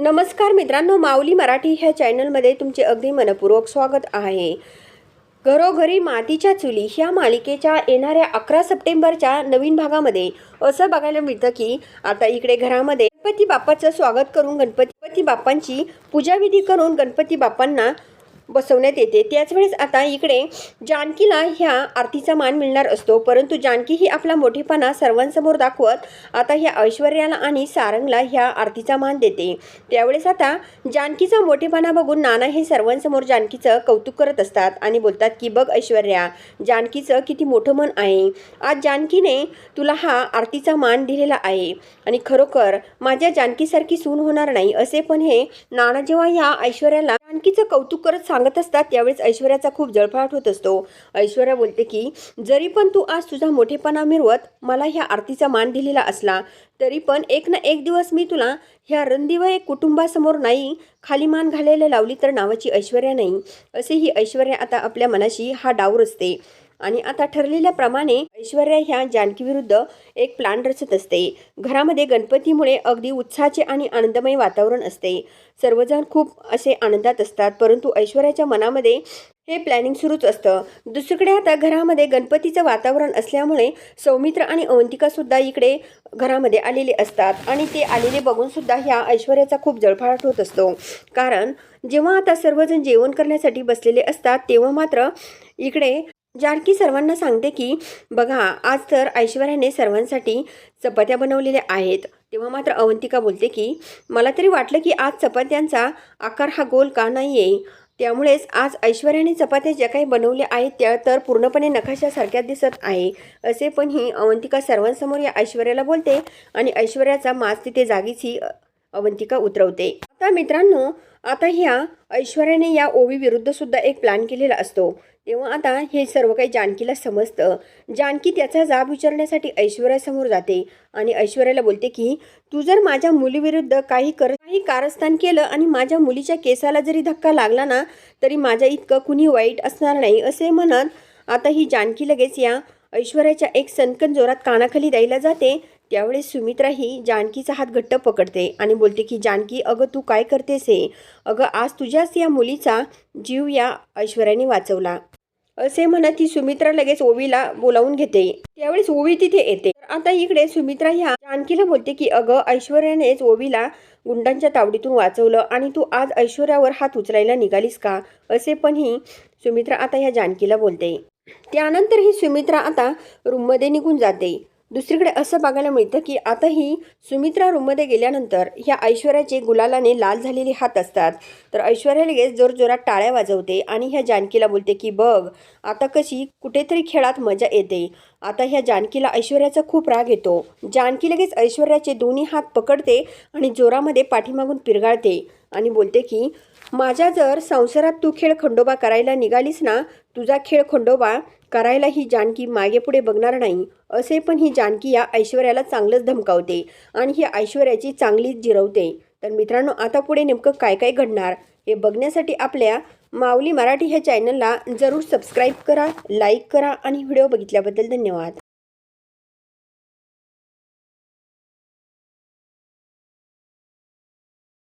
नमस्कार मित्रांनो माऊली मराठी ह्या चॅनलमध्ये तुमचे अगदी मनपूर्वक स्वागत आहे. घरोघरी मातीच्या चुली ह्या मालिकेच्या येणाऱ्या अकरा सप्टेंबरच्या नवीन भागामध्ये असं बघायला मिळतं की आता इकडे घरामध्ये गणपती बाप्पाचं स्वागत करून गणपती बाप्पांची पूजाविधी करून गणपती बाप्पांना बसवण्यात येते. त्याचवेळेस आता इकडे जानकीला ह्या आरतीचा मान मिळणार असतो. परंतु जानकी ही आपला मोठेपणा सर्वांसमोर दाखवत आता ह्या ऐश्वर्याला आणि सारंगला ह्या आरतीचा मान देते. त्यावेळेस आता जानकीचा मोठेपणा बघून नाना हे सर्वांसमोर जानकीचं कौतुक करत असतात आणि बोलतात की बघ ऐश्वर्या जानकीचं किती मोठं मन आहे. आज जानकीने तुला हा आरतीचा मान दिलेला आहे आणि खरोखर माझ्या जानकीसारखी सून होणार नाही. असे पण हे नाना जेव्हा ह्या ऐश्वर्याला जानकीचं कौतुक करत सांगत असतात त्यावेळेस ऐश्वर्याचा खूप जळफळाट होत असतो. ऐश्वर्या बोलते की जरी पण तू आज तुझा मोठेपणा मिरवत मला ह्या आरतीचा मान दिलेला असला तरी पण एक ना एक दिवस मी तुला ह्या रणदिवय कुटुंबासमोर नाही खाली मान घालायला लावली तर नावाची ऐश्वर्या नाही. असेही ऐश्वर्या आता आपल्या मनाशी हा डाव रचते. आणि आता ठरलेल्याप्रमाणे ऐश्वर्या ह्या जानकीविरुद्ध एक प्लान रचत असते. घरामध्ये गणपतीमुळे अगदी उत्साहाचे आणि आनंदमय वातावरण असते. सर्वजण खूप असे आनंदात असतात परंतु ऐश्वर्याच्या मनामध्ये हे प्लॅनिंग सुरूच असतं. दुसरीकडे आता घरामध्ये गणपतीचं वातावरण असल्यामुळे सौमित्र आणि अवंतिकासुद्धा इकडे घरामध्ये आलेले असतात आणि ते आलेले बघूनसुद्धा ह्या ऐश्वर्याचा खूप जळफळाट होत असतो. कारण जेव्हा आता सर्वजण जेवण करण्यासाठी बसलेले असतात तेव्हा मात्र इकडे जानकी सर्वांना सांगते की बघा आज तर ऐश्वर्याने सर्वांसाठी चपात्या बनवलेल्या आहेत. तेव्हा मात्र अवंतिका बोलते की मला तरी वाटलं की आज चपात्यांचा आकार हा गोल का नाही आहे त्यामुळेच आज ऐश्वर्याने चपात्या ज्या काही बनवल्या आहेत त्या तर पूर्णपणे नकाशासारख्या दिसत आहे. असे पण ही अवंतिका सर्वांसमोर या ऐश्वर्याला बोलते आणि ऐश्वर्याचा माज तिथे जागीच ही अवंतिका उतरवते. आता मित्रांनो आता ह्या ऐश्वर्याने या ओवी विरुद्ध सुद्धा एक प्लॅन केलेला असतो. तेव्हा आता हे सर्व काही जानकीला समजतं. जानकी त्याचा जाब विचारण्यासाठी ऐश्वर्यासमोर जाते आणि ऐश्वर्याला बोलते की तू जर माझ्या मुलीविरुद्ध काही कर काही कारस्थान केलं आणि माझ्या मुलीच्या केसाला जरी धक्का लागला ना तरी माझ्या इतकं कुणी वाईट असणार नाही असे म्हणत आता ही जानकी लगेच या ऐश्वर्याच्या एक सनकन जोरात कानाखाली द्यायला जाते. त्यावेळेस सुमित्रा ही जानकीचा हात घट्ट पकडते आणि बोलते की जानकी अगं तू काय करतेस हे? अगं आज तुझ्याच या मुलीचा जीव या ऐश्वर्याने वाचवला. असे म्हणत ही सुमित्रा लगेच ओवीला बोलावून घेते. त्यावेळेस ओवी तिथे येते. आता इकडे सुमित्रा ह्या जानकीला बोलते की अगं ऐश्वर्यानेच ओवीला गुंडांच्या तावडीतून वाचवलं आणि तू आज ऐश्वर्यावर हात उचलायला निघालीस का? असे पण ही सुमित्रा आता ह्या जानकीला बोलते. त्यानंतर ही सुमित्रा आता रूममध्ये निघून जाते. दुसरीकडे असं बघायला मिळतं की आता ही सुमित्रा रूममध्ये गेल्यानंतर ह्या ऐश्वर्याचे गुलालाने लाल झालेले हात असतात. तर ऐश्वर्या लगेच जोरजोरात टाळ्या वाजवते आणि ह्या जानकीला बोलते की बघ आता कशी कुठेतरी खेळात मजा येते. आता ह्या जानकीला ऐश्वर्याचा खूप राग येतो. जानकी लगेच ऐश्वर्याचे दोन्ही हात पकडते आणि जोरामध्ये पाठीमागून पिरगाळते आणि बोलते की माझ्या जर संसारात तू खेळ खंडोबा करायला निघालीस ना तुझा खेळ खंडोबा करायला ही जानकी मागे पुढे बघणार नाही असे पण ही जानकी या ऐश्वर्याला चांगलंच धमकावते आणि ही ऐश्वर्याची चांगलीच जिरवते. तर मित्रांनो आता पुढे नेमकं काय काय घडणार हे बघण्यासाठी आपल्या माऊली मराठी ह्या चॅनलला जरूर सबस्क्राईब करा लाईक करा आणि व्हिडिओ बघितल्याबद्दल धन्यवाद.